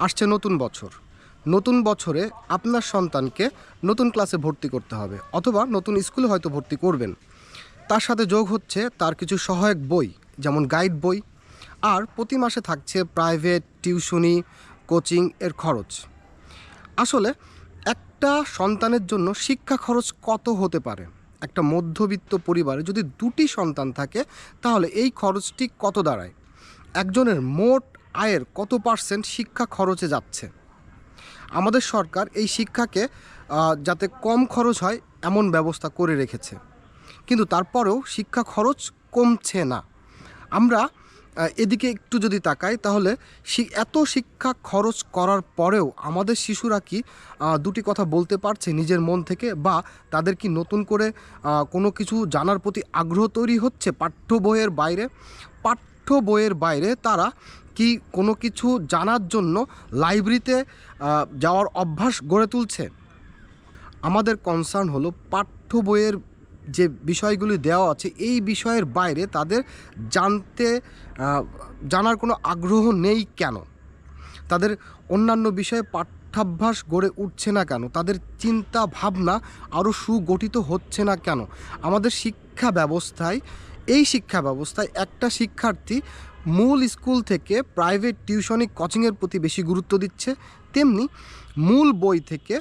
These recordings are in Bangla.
আসছে নতুন বছর। নতুন বছরে আপনার সন্তানকে নতুন ক্লাসে ভর্তি করতে হবে অথবা নতুন স্কুলে হয়তো ভর্তি করবেন। তার সাথে যোগ হচ্ছে তার কিছু সহায়ক বই, যেমন গাইড বই। আর প্রতি মাসে থাকছে প্রাইভেট, টিউশনি, কোচিং এর খরচ। আসলে একটা সন্তানের জন্য শিক্ষা খরচ কত হতে পারে? একটা মধ্যবিত্ত পরিবারে যদি দুটি সন্তান থাকে, তাহলে এই খরচটি কত দাঁড়ায়? একজনের মোট আয়ের কত পার্সেন্ট শিক্ষা খরচে যাচ্ছে? আমাদের সরকার এই শিক্ষাকে যাতে কম খরচ হয় এমন ব্যবস্থা করে রেখেছে। কিন্তু তারপরেও শিক্ষা খরচ কমছে না। আমরা এদিকে একটু যদি তাকাই, তাহলে এত শিক্ষা খরচ করার পরেও আমাদের শিশুরা কি দুটি কথা বলতে পারছে নিজের মন থেকে বা তাদের কি নতুন করে কোনো কিছু জানার প্রতি আগ্রহ তৈরি হচ্ছে পাঠ্য বইয়ের বাইরে? পাঠ্য বইয়ের বাইরে তারা কি কোনো কিছু জানার জন্য লাইব্রেরিতে যাওয়ার অভ্যাস গড়ে তুলছে? আমাদের কনসার্ন হলো পাঠ্য বইয়ের যে বিষয়গুলি দেওয়া আছে, এই বিষয়ের বাইরে তাদের জানতে জানার কোনো আগ্রহ নেই কেন? তাদের অন্যান্য বিষয়ে পাঠ্যাভ্যাস গড়ে উঠছে না কেন? তাদের চিন্তা ভাবনা আরও সুগঠিত হচ্ছে না কেন? আমাদের শিক্ষা ব্যবস্থায়, এই শিক্ষা ব্যবস্থায় একটা শিক্ষার্থী মূল স্কুল থেকে প্রাইভেট টিউশনি কোচিংয়ের প্রতি বেশি গুরুত্ব দিচ্ছে। তেমনি মূল বই থেকে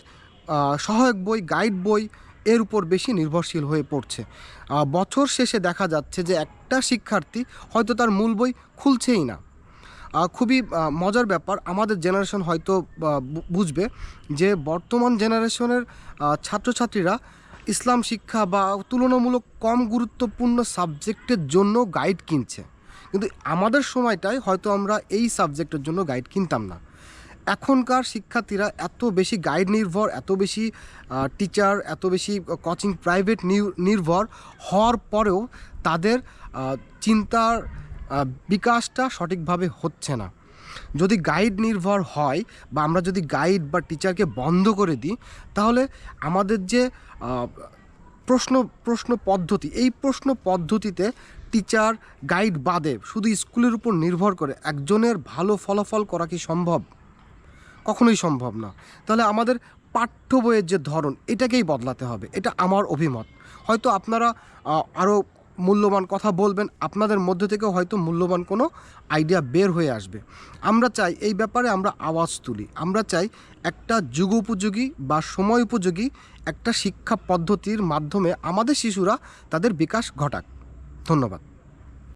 সহায়ক বই, গাইড বই এর উপর বেশি নির্ভরশীল হয়ে পড়ছে। বছর শেষে দেখা যাচ্ছে যে একটা শিক্ষার্থী হয়তো তার মূল বই খুলছেই না। খুবই মজার ব্যাপার। আমাদের জেনারেশন হয়তো বুঝবে যে বর্তমান জেনারেশনের ছাত্রছাত্রীরা ইসলাম শিক্ষা বা তুলনামূলক কম গুরুত্বপূর্ণ সাবজেক্টের জন্য গাইড কিনছে। কিন্তু আমাদের সময়টায় হয়তো আমরা এই সাবজেক্টের জন্য গাইড কিনতাম না। এখনকার শিক্ষার্থীরা এত বেশি গাইড নির্ভর, এত বেশি টিচার এত বেশি কোচিং প্রাইভেট নির্ভর হওয়ার পরেও তাদের চিন্তার বিকাশটা সঠিকভাবে হচ্ছে না। যদি গাইড নির্ভর হয় বা আমরা যদি গাইড বা টিচারকে বন্ধ করে দিই, তাহলে আমাদের যে প্রশ্ন প্রশ্ন পদ্ধতি, এই প্রশ্ন পদ্ধতিতে টিচার, গাইড বাদে শুধু স্কুলের উপর নির্ভর করে একজনের ভালো ফলাফল করা কি সম্ভব? কখনোই সম্ভব না। তাহলে আমাদের পাঠ্য বইয়ের যে ধরন, এটাকেই বদলাতে হবে। এটা আমার অভিমত। হয়তো আপনারা আরও মূল্যবান কথা বলবেন, আপনাদের মধ্যে থেকেও হয়তো মূল্যবান কোনো আইডিয়া বের হয়ে আসবে। আমরা চাই এই ব্যাপারে আমরা আওয়াজ তুলি। আমরা চাই একটা যুগ উপযোগী বা সময় উপযোগী একটা শিক্ষা পদ্ধতির মাধ্যমে আমাদের শিশুরা তাদের বিকাশ ঘটাক। ধন্যবাদ